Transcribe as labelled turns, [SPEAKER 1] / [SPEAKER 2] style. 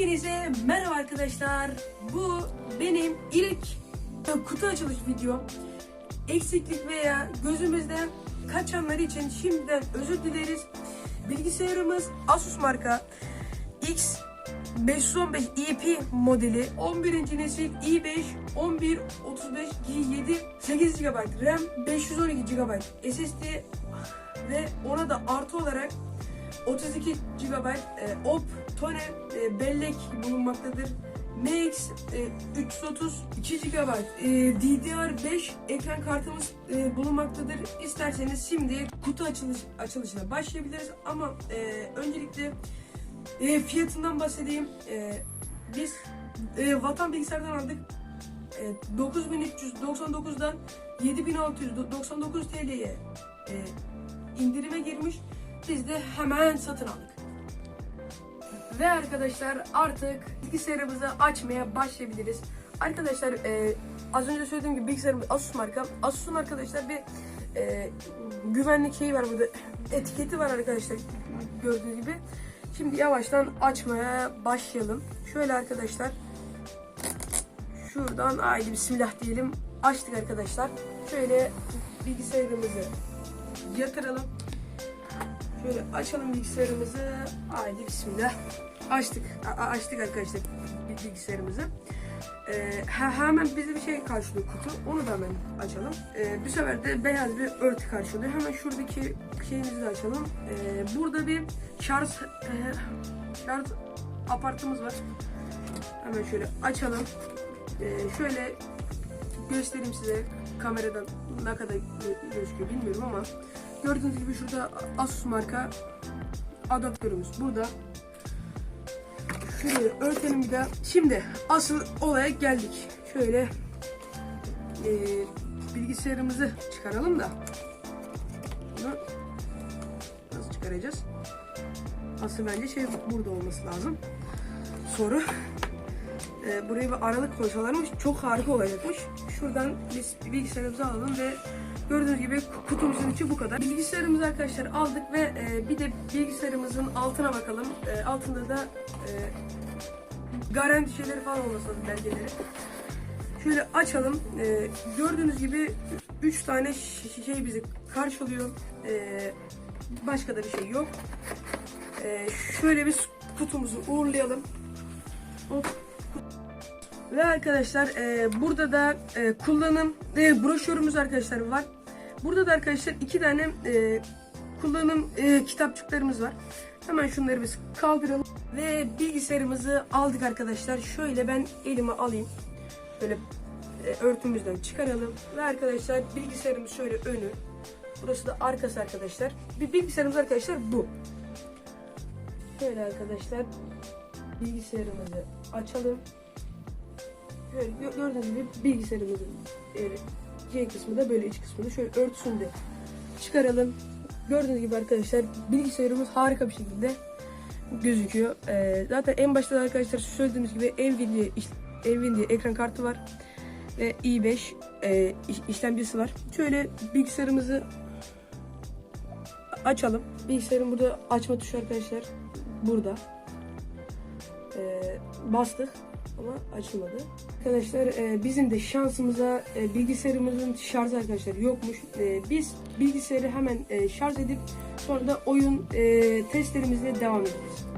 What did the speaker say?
[SPEAKER 1] Hepinize merhaba arkadaşlar. Bu benim ilk kutu açılış videom. Eksiklik veya gözümüzde kaçanlar için şimdiden özür dileriz. Bilgisayarımız Asus marka X 515 EP modeli 11. nesil i5 11 35 G7 8 GB RAM 512 GB SSD ve ona da artı olarak 32 GB e, OP Tone e, bellek bulunmaktadır. MX e, 330 2 GB e, DDR5 ekran kartımız e, bulunmaktadır. İsterseniz şimdi kutu açılış açılışına başlayabiliriz ama e, öncelikle e, fiyatından bahsedeyim. E, biz e, Vatan Bilgisayar'dan aldık. E, 9399'dan 7699 TL'ye e, indirime girmiş. Biz de hemen satın aldık. Ve arkadaşlar artık bilgisayarımızı açmaya başlayabiliriz. Arkadaşlar e, az önce söylediğim gibi bilgisayarımız Asus marka. Asus'un arkadaşlar bir e, güvenlik şeyi var burada. Etiketi var arkadaşlar gördüğünüz gibi. Şimdi yavaştan açmaya başlayalım. Şöyle arkadaşlar. Şuradan haydi bismillah diyelim. Açtık arkadaşlar. Şöyle bilgisayarımızı yatıralım. Şöyle açalım bilgisayarımızı. Haydi bismillah. Açtık. A- açtık arkadaşlar bil- bilgisayarımızı. Ee, he- hemen bize bir şey karşılıyor kutu. Onu da hemen açalım. Ee, bu sefer de beyaz bir örtü karşılıyor. Hemen şuradaki şeyimizi de açalım. Ee, burada bir şarj e, şarj apartımız var. Hemen şöyle açalım. Ee, şöyle göstereyim size kameradan ne kadar gö- gözüküyor bilmiyorum ama gördüğünüz gibi şurada Asus marka adaptörümüz burada. Şöyle örtelim bir daha. Şimdi asıl olaya geldik. Şöyle e, bilgisayarımızı çıkaralım da bunu nasıl çıkaracağız? Asıl bence şey burada olması lazım. Soru e, buraya bir aralık koysalarmış çok harika olacakmış. Şuradan biz bilgisayarımızı alalım ve gördüğünüz gibi kutumuzun içi bu kadar. Bilgisayarımızı arkadaşlar aldık ve e, bir de bilgisayarımızın altına bakalım. E, altında da e, garanti şeyleri falan olması lazım belgeleri. Şöyle açalım. E, gördüğünüz gibi 3 tane şey bizi karşılıyor. E, başka da bir şey yok. E, şöyle bir kutumuzu uğurlayalım. Hop. Ve arkadaşlar e, burada da e, kullanım e, broşürümüz arkadaşlar var. Burada da arkadaşlar iki tane e, kullanım e, kitapçıklarımız var. Hemen şunları biz kaldıralım. Ve bilgisayarımızı aldık arkadaşlar. Şöyle ben elime alayım. Böyle e, örtümüzden çıkaralım. Ve arkadaşlar bilgisayarımız şöyle önü. Burası da arkası arkadaşlar. Bir bilgisayarımız arkadaşlar bu. Şöyle arkadaşlar bilgisayarımızı açalım. Böyle gö- gördüğünüz gibi bilgisayarımızın e, C kısmı da böyle iç kısmı da şöyle örtüsünü de çıkaralım. Gördüğünüz gibi arkadaşlar bilgisayarımız harika bir şekilde gözüküyor. E, zaten en başta da arkadaşlar söylediğimiz gibi Nvidia, Nvidia ekran kartı var ve i5 e, iş- işlemcisi var. Şöyle bilgisayarımızı açalım. Bilgisayarın burada açma tuşu arkadaşlar burada. E, bastık ama açılmadı. Arkadaşlar e, bizim de şansımıza e, bilgisayarımızın şarjı arkadaşlar yokmuş. E, biz bilgisayarı hemen e, şarj edip sonra da oyun e, testlerimizle devam edeceğiz.